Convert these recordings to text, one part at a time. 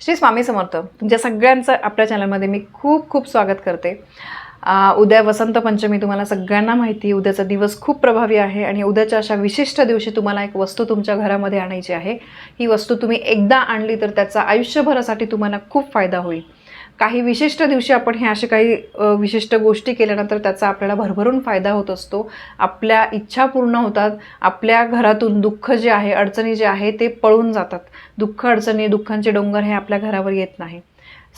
श्री स्वामी समर्थ तुमच्या सगळ्यांचं आपल्या चॅनलमध्ये मी खूप खूप स्वागत करते. उद्या वसंत पंचमी तुम्हाला सगळ्यांना माहिती उद्याचा दिवस खूप प्रभावी आहे आणि उद्याच्या अशा विशिष्ट दिवशी तुम्हाला एक वस्तू तुमच्या घरामध्ये आणायची आहे. ही वस्तू तुम्ही एकदा आणली तर त्याचा आयुष्यभरासाठी तुम्हाला खूप फायदा होईल. काही विशिष्ट दिवशी आपण हे असे काही विशिष्ट गोष्टी केल्यानंतर त्याचा आपल्याला भरभरून फायदा होत असतो. आपल्या इच्छा पूर्ण होतात. आपल्या घरातून दुःख जे आहे अडचणी जे आहे ते पळून जातात. दुःख अडचणी दुःखांचे डोंगर हे आपल्या घरावर येत नाही.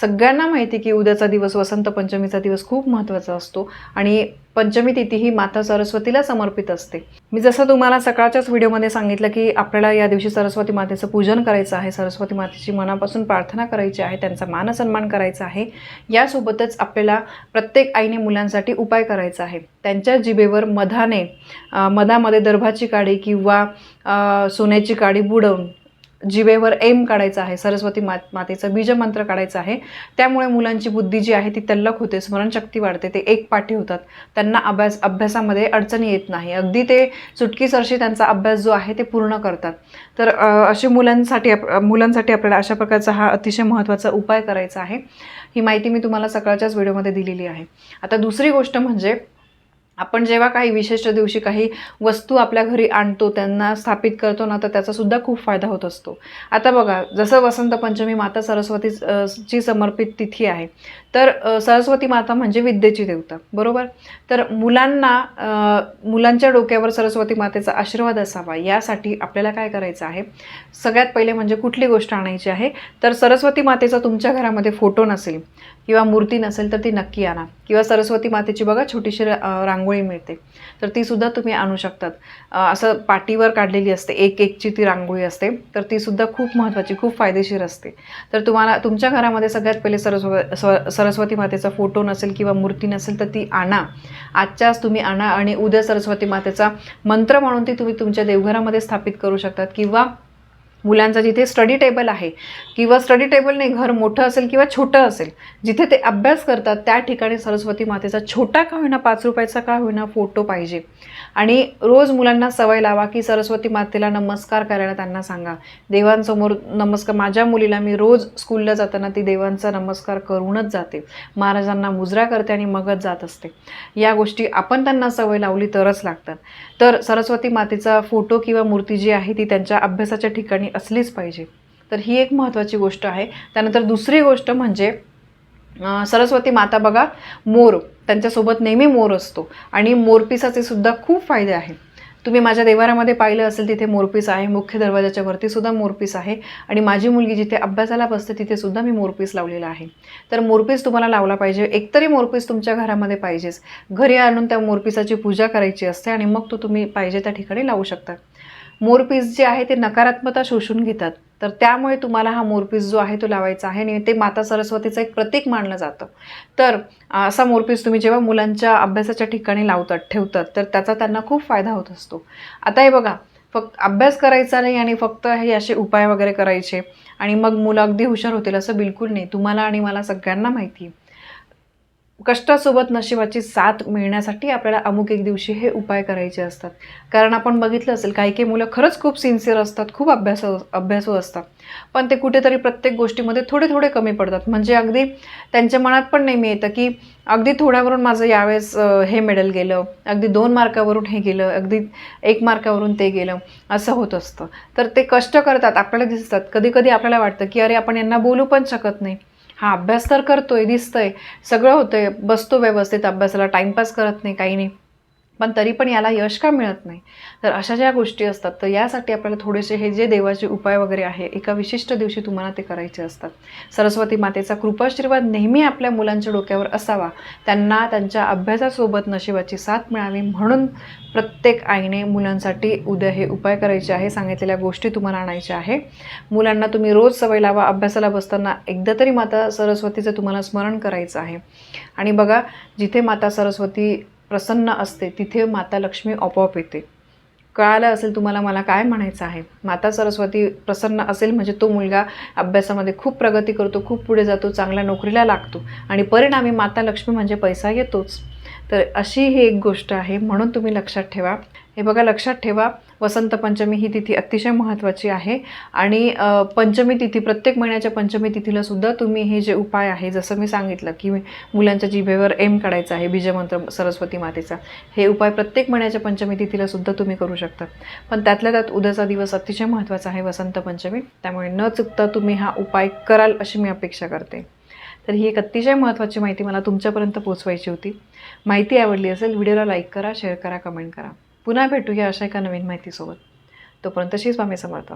सगळ्यांना माहिती की उद्याचा दिवस वसंत पंचमीचा दिवस खूप महत्त्वाचा असतो आणि पंचमी तिथी ही माता सरस्वतीला समर्पित असते. मी जसं तुम्हाला सकाळच्याच व्हिडिओमध्ये सांगितलं की आपल्याला या दिवशी सरस्वती मातेचं पूजन करायचं आहे सरस्वती मातेची मनापासून प्रार्थना करायची आहे त्यांचा मानसन्मान करायचा आहे यासोबतच आपल्याला प्रत्येक आईने मुलांसाठी उपाय करायचा आहे. त्यांच्या जिभेवर मधाने मधामध्ये दर्भाची काडी किंवा सोन्याची काडी बुडवून जिवेवर एम काढायचा आहे सरस्वती मात मातेचं बीजमंत्र काढायचं आहे. त्यामुळे मुलांची बुद्धी जी आहे ती तल्लक होते स्मरणशक्ती वाढते ते एक पाठी होतात. त्यांना अभ्यास अभ्यासामध्ये अडचणी येत नाही. अगदी ते चुटकीसरशी त्यांचा अभ्यास जो आहे ते पूर्ण करतात. तर अशी असे मुलांसाठी आप मुलांसाठी आपल्याला अशा प्रकारचा हा अतिशय महत्त्वाचा उपाय करायचा आहे. ही माहिती मी तुम्हाला सकाळच्याच व्हिडिओमध्ये दिलेली आहे. आता दुसरी गोष्ट म्हणजे आपण जेव्हा काही विशिष्ट दिवशी काही वस्तू आपल्या घरी आणतो त्यांना स्थापित करतो ना तर त्याचासुद्धा खूप फायदा होत असतो. आता बघा जसं वसंत पंचमी माता सरस्वती ची समर्पित तिथी आहे तर सरस्वती माता म्हणजे विद्येची देवता बरोबर? तर मुलांना मुलांच्या डोक्यावर सरस्वती मातेचा आशीर्वाद असावा यासाठी आपल्याला काय करायचं आहे? सगळ्यात पहिले म्हणजे कुठली गोष्ट आणायची आहे? तर सरस्वती मातेचा तुमच्या घरामध्ये फोटो नसेल किंवा मूर्ती नसेल तर ती नक्की आणा. किंवा सरस्वती मातेची बघा छोटीशी रांगोळी रांगोळी मिळते. तर ती सुद्धा तुम्ही आणू शकतात. असं पाटीवर काढलेली असते एक एकची ती रांगोळी असते तर ती सुद्धा खूप महत्त्वाची खूप फायदेशीर असते. तर तुम्हाला तुमच्या घरामध्ये सगळ्यात पहिले सरस्व स्व- सरस्वती मातेचा फोटो नसेल किंवा मूर्ती नसेल तर ती आणा. आजच्याच तुम्ही आणा आणि उद्या सरस्वती मातेचा मंत्र म्हणून ती तुम्ही तुमच्या देवघरामध्ये स्थापित करू शकतात किंवा मुलांचा जिथे स्टडी टेबल आहे किंवा स्टडी टेबल नाही घर मोठं असेल किंवा छोटं असेल जिथे ते अभ्यास करतात त्या ठिकाणी सरस्वती मातेचा छोटा का होईना पाच रुपयाचा का होईना फोटो पाहिजे. आणि रोज मुलांना सवय लावा की सरस्वती मातेला नमस्कार करायला त्यांना सांगा. देवांसमोर नमस्कार माझ्या मुलीला मी रोज स्कूलला जाताना ती देवांचा नमस्कार करूनच जाते. महाराजांना मुजरा करते आणि मगच जात असते. या गोष्टी आपण त्यांना सवय लावली तरच लागतात. तर सरस्वती मातेचा फोटो किंवा मूर्ती जी आहे ती त्यांच्या अभ्यासाच्या ठिकाणी असलीच पाहिजे. तर ही एक महत्त्वाची गोष्ट आहे. त्यानंतर दुसरी गोष्ट म्हणजे सरस्वती माता बघा मोर. त्यांच्यासोबत नेहमी मोर असतो. आणि मोरपिसाचे सुद्धा खूप फायदे आहेत. तुम्ही माझ्या देवारामध्ये पाहिलं असेल तिथे मोरपीस आहे. मुख्य दरवाजाच्या वरती सुद्धा मोरपीस आहे. आणि माझी मुलगी जिथे अभ्यासाला बसते तिथे सुद्धा मी मोरपीस लावलेला आहे. तर मोरपीस तुम्हाला लावला पाहिजे. एकतरी मोरपीस तुमच्या घरामध्ये पाहिजेच. घरी आणून त्या मोरपिसाची पूजा करायची असते आणि मग तो तुम्ही पाहिजे त्या ठिकाणी लावू शकता. मोरपीस जे आहे ते नकारात्मकता शोषून घेतात. तर त्यामुळे तुम्हाला हा मोरपीस जो आहे तो लावायचा आहे आणि ते माता सरस्वतीचं एक प्रतीक मानलं जातं. तर असा मोरपीस तुम्ही जेव्हा मुलांच्या अभ्यासाच्या ठिकाणी लावतात ठेवतात तर त्याचा त्यांना खूप फायदा होत असतो. आता हे बघा फक्त अभ्यास करायचा नाही आणि फक्त हे असे उपाय वगैरे करायचे आणि मग मुलं अगदी हुशार होतील असं बिलकुल नाही. तुम्हाला आणि मला सगळ्यांना माहिती आहे. कष्टासोबत नशिबाची साथ मिळण्यासाठी आपल्याला अमुक एक दिवशी हे उपाय करायचे असतात. कारण आपण बघितलं असेल काही काही मुलं खरंच खूप सिन्सिअर असतात खूप अभ्यास अभ्यासू असतात. पण ते कुठेतरी प्रत्येक गोष्टीमध्ये थोडे थोडे कमी पडतात. म्हणजे अगदी त्यांच्या मनात पण नेहमी येतं की अगदी थोड्यावरून माझं यावेळेस हे मेडल गेलं अगदी दोन मार्कावरून हे गेलं अगदी एक मार्कावरून ते गेलं असं होत असतं. तर ते कष्ट करतात आपल्याला दिसतात. कधी कधी आपल्याला वाटतं की अरे आपण यांना बोलू पण शकत नाही. हा अभ्यास तर करतोय दिसतंय. सगळं होतंय. बसतो व्यवस्थित अभ्यासाला टाईमपास करत नाही काही नाही. पण तरी पण याला यश का मिळत नाही? तर अशा ज्या गोष्टी असतात तर यासाठी आपल्याला थोडेसे हे जे देवाचे उपाय वगैरे आहे एका विशिष्ट दिवशी तुम्हाला ते करायचे असतात. सरस्वती मातेचा कृपाशीर्वाद नेहमी आपल्या मुलांच्या डोक्यावर असावा. त्यांना त्यांच्या अभ्यासासोबत नशिबाची साथ मिळावी म्हणून प्रत्येक आईने मुलांसाठी उद्या हे उपाय करायचे आहे सांगितलेल्या गोष्टी तुम्हाला आणायच्या आहे. मुलांना तुम्ही रोज सवय लावा अभ्यासाला बसताना एकदा तरी माता सरस्वतीचं तुम्हाला स्मरण करायचं आहे. आणि बघा जिथे माता सरस्वती प्रसन्न असते तिथे माता लक्ष्मी आपोआप येते. कळालं असेल तुम्हाला मला काय म्हणायचं आहे? माता सरस्वती प्रसन्न असेल म्हणजे तो मुलगा अभ्यासामध्ये खूप प्रगती करतो खूप पुढे जातो चांगल्या नोकरीला लागतो आणि परिणामी माता लक्ष्मी म्हणजे पैसा येतोच. तर अशी ही एक गोष्ट आहे म्हणून तुम्ही लक्षात ठेवा. हे बघा लक्षात ठेवा वसंत पंचमी ही तिथी अतिशय महत्त्वाची आहे. आणि पंचमी तिथी प्रत्येक महिन्याच्या पंचमी तिथीला सुद्धा तुम्ही हे जे उपाय आहे जसं मी सांगितलं की मुलांच्या जिभेवर एम काढायचा आहे बीजमंत्र सरस्वती मातेचा हे उपाय प्रत्येक महिन्याच्या पंचमी तिथीला सुद्धा तुम्ही करू शकता. पण त्यातल्या त्यात उद्याचा दिवस अतिशय महत्त्वाचा आहे वसंत पंचमी. त्यामुळे न चुकता तुम्ही हा उपाय कराल अशी मी अपेक्षा करते. तर ही एक अतिशय महत्त्वाची माहिती मला तुमच्यापर्यंत पोचवायची होती. माहिती आवडली असेल व्हिडिओला लाईक करा शेअर करा कमेंट करा. पुन्हा भेटूया अशा एका नवीन माहितीसोबत. तोपर्यंत तशीच स्वामी समर्थ